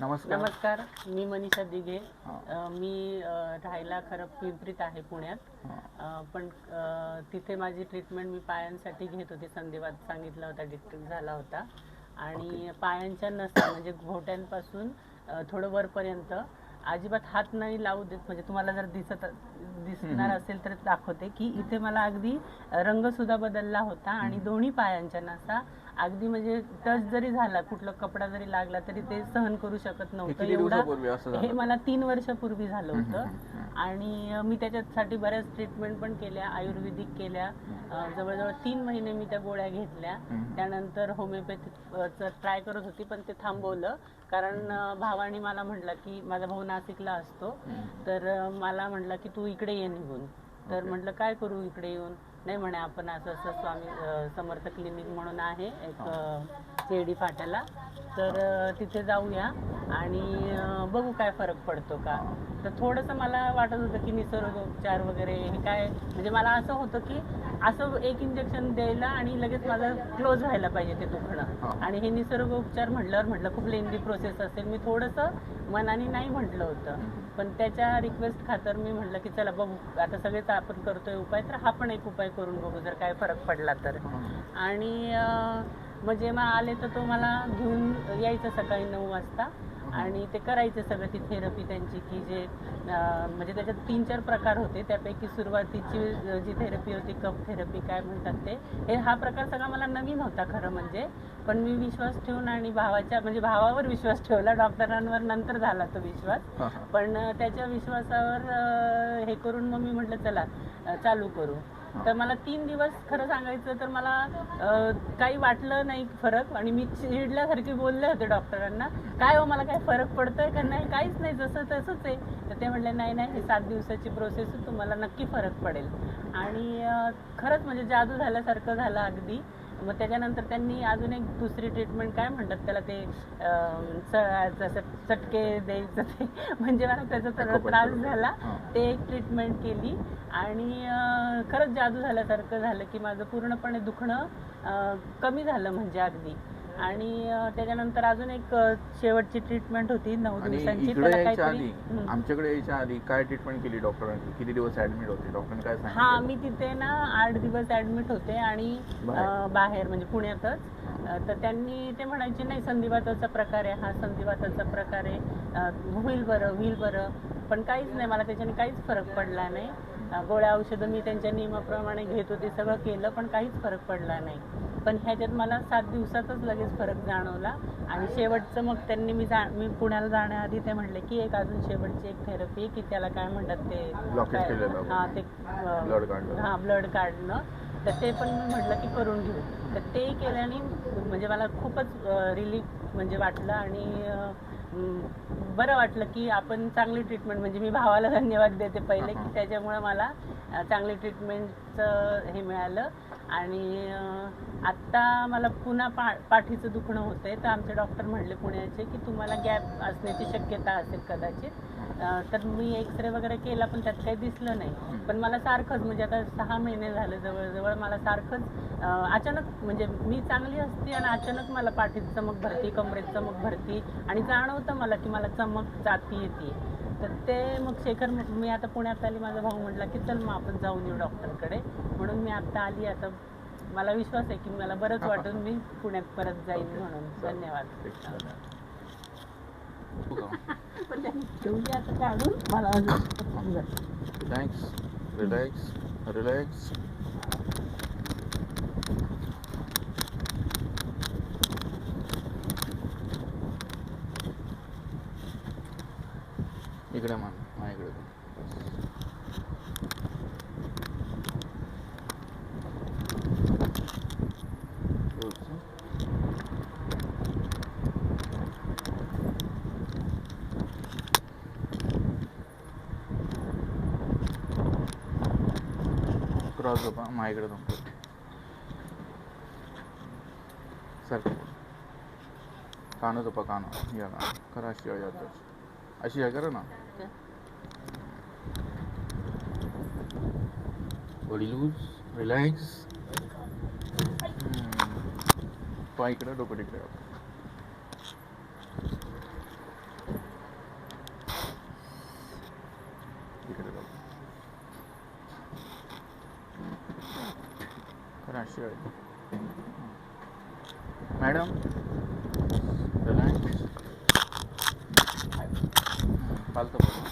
नमस्कार. नमस्कार मी मनीषा दिघे. अ, मी अ, राहायला खरं पिंपरीत आहे पुण्यात. अ, पण अ, तिथे माझी ट्रीटमेंट मी पायांसाठी घेत होते. संधिवात सांगितला होता डिस्ट्रिक्ट झाला होता. आणि पायांच्या नसा म्हणजे घोट्यांपासून अ, थोडं वरपर्यंत अजिबात हात नाही लावू देत. म्हणजे तुम्हाला जर दिसत दिसणार असेल तर दाखवते की इथे मला अगदी रंग सुद्धा बदलला होता आणि दोन्ही पायांच्या नसा अगदी म्हणजे टच जरी झाला कुठला कपडा जरी लागला तरी ते सहन करू शकत नव्हतं. असं हे मला तीन वर्षापूर्वी झालं होतं. आणि मी त्याच्यासाठी बऱ्याच ट्रीटमेंट पण केल्या आयुर्वेदिक केल्या. जवळजवळ तीन महिने मी त्या गोळ्या घेतल्या. त्यानंतर होमिओपॅथी ट्राय करत होती पण ते थांबवलं. कारण भावाने मला म्हटलं की माझा भाऊ नाशिकला असतो. तर मला म्हटलं की तू इकडे ये निघून. तर. म्हटलं काय करू इकडे येऊन? नाही म्हणे आपण असं असं स्वामी समर्थ क्लिनिक म्हणून आहे एक शेडी फाट्याला. तर तिथे जाऊया आणि बघू काय फरक पडतो का. तर थोडंसं मला वाटत होतं की निसर्गोपचार वगैरे हे काय म्हणजे मला असं होतं की असं एक इंजेक्शन द्यायला आणि लगेच माझं क्लोज व्हायला पाहिजे ते. दुखणं. आणि हे निसर्गोपचार म्हटल्यावर म्हटलं खूप लेंदी प्रोसेस असेल. मी थोडंसं मनाने नाही म्हटलं होतं. पण त्याच्या रिक्वेस्ट खातर मी म्हटलं की चला बघू आता सगळेच आपण करतोय उपाय तर हा पण एक उपाय करून बघू जर काय फरक पडला तर. आणि अं, मग जेव्हा आले तर तो मला घेऊन यायचं सकाळी नऊ वाजता. आणि ते करायचं सगळं ती थेरपी त्यांची की जे म्हणजे त्याच्यात तीन चार प्रकार होते. त्यापैकी सुरुवातीची जी थेरपी होती कप थेरपी काय म्हणतात ते हे हा प्रकार सगळा मला नवीन होता खरं म्हणजे. पण मी विश्वास ठेवून आणि भावाच्या म्हणजे भावावर विश्वास ठेवला डॉक्टरांवर नंतर झाला तो विश्वास. पण त्याच्या विश्वासावर हे करून मग मी म्हटलं चला चालू करू. तर मला तीन दिवस खरं सांगायचं तर मला अ, काही वाटलं नाही फरक आणि मी चिडल्यासारखी बोलले होते डॉक्टरांना काय हो मला काय फरक पडतोय का नाही? काहीच नाही जसं तसंच आहे. तर ते म्हटले नाही नाही हे सात दिवसाची प्रोसेस तुम्हाला नक्की फरक पडेल. आणि अ, खरंच म्हणजे जादू झाल्यासारखं झालं अगदी. मग त्याच्यानंतर त्यांनी अजून एक दुसरी ट्रीटमेंट काय म्हणतात त्याला ते जसं चटके द्यायचं ते म्हणजे मला त्याचा त्रास. झाला. ते एक ट्रीटमेंट केली आणि खरंच जादू झाल्यासारखं झालं की माझं पूर्णपणे दुखणं कमी झालं म्हणजे अगदी आणि त्याच्यानंतर अजून एक शेवटची ट्रीटमेंट होती नऊ आणि दिवसांची. इकडे त्याला यायच्या काहीतरी आधी हं. आमच्याकडे यायच्या आधी काय ट्रीटमेंट केली डॉक्टरांनी किती दिवस ऍडमिट होते? डॉक्टरांनी काय हा सांगितलं मी तिथे ना आठ दिवस ऍडमिट होते आणि बाहेर? अं, बाहेर. म्हणजे पुण्यातच. अं, तर त्यांनी ते म्हणायचे नाही संधिवाताचा प्रकार आहे. हा संधिवाताचा प्रकार आहे. अं, होईल बरं होईल बरं. पण काहीच नाही. मला त्याच्याने काहीच फरक पडला नाही. गोळ्या औषधं मी त्यांच्या नियमाप्रमाणे घेत होते सगळं केलं पण काहीच फरक पडला नाही पण ह्याच्यात मला सात दिवसातच लगेच फरक जाणवला आणि शेवटचं मग त्यांनी मी जा मी पुण्याला जाण्याआधी ते म्हणले की एक अजून शेवटची एक थेरपी की त्याला काय म्हणतात ते. हा ते. हा ब्लड काढणं तर ते पण मी म्हटलं की करून घेऊ. तर ते केल्याने म्हणजे मला खूपच रिलीफ म्हणजे वाटलं आणि बरं वाटलं की आपण चांगली ट्रीटमेंट म्हणजे मी भावाला धन्यवाद देते पहिले की त्याच्यामुळे मला चांगली ट्रीटमेंटचं हे मिळालं. आणि आत्ता मला पुन्हा पा पाठीचं दुखणं होतंय. तर आमचे डॉक्टर म्हणले पुण्याचे की तुम्हाला गॅप असण्याची शक्यता असेल कदाचित. तर मी एक्सरे वगैरे केला पण त्यात काही दिसलं नाही. पण मला सारखंच म्हणजे आता सहा महिने झाले जवळजवळ मला सारखंच अचानक म्हणजे मी चांगली असते आणि अचानक मला पाठीत चमक भरती कमरेत चमक भरती. आणि जाणवतं मला की मला चमक जाती येते. तर ते मग शेखर मी आता पुण्यात आली माझा भाऊ म्हटला की चल मग आपण जाऊन येऊ डॉक्टरकडे. म्हणून मी आता आली आता मला विश्वास आहे की मला बरंच वाटून मी पुण्यात परत जाईन म्हणून. धन्यवाद. पण ठेवली आता काढून. मला थँक्स रिलॅक्स रिलॅक्स इकडे मान माझ्याकडे बघ. थोडंसं. क्रॉस झोपा माझ्याकडे जाऊन सर अशी हे करा ना। लूज रिलॅक्स पाय इकडे डोकं तिकडे इकडे रिलॅक्स पालतं बघा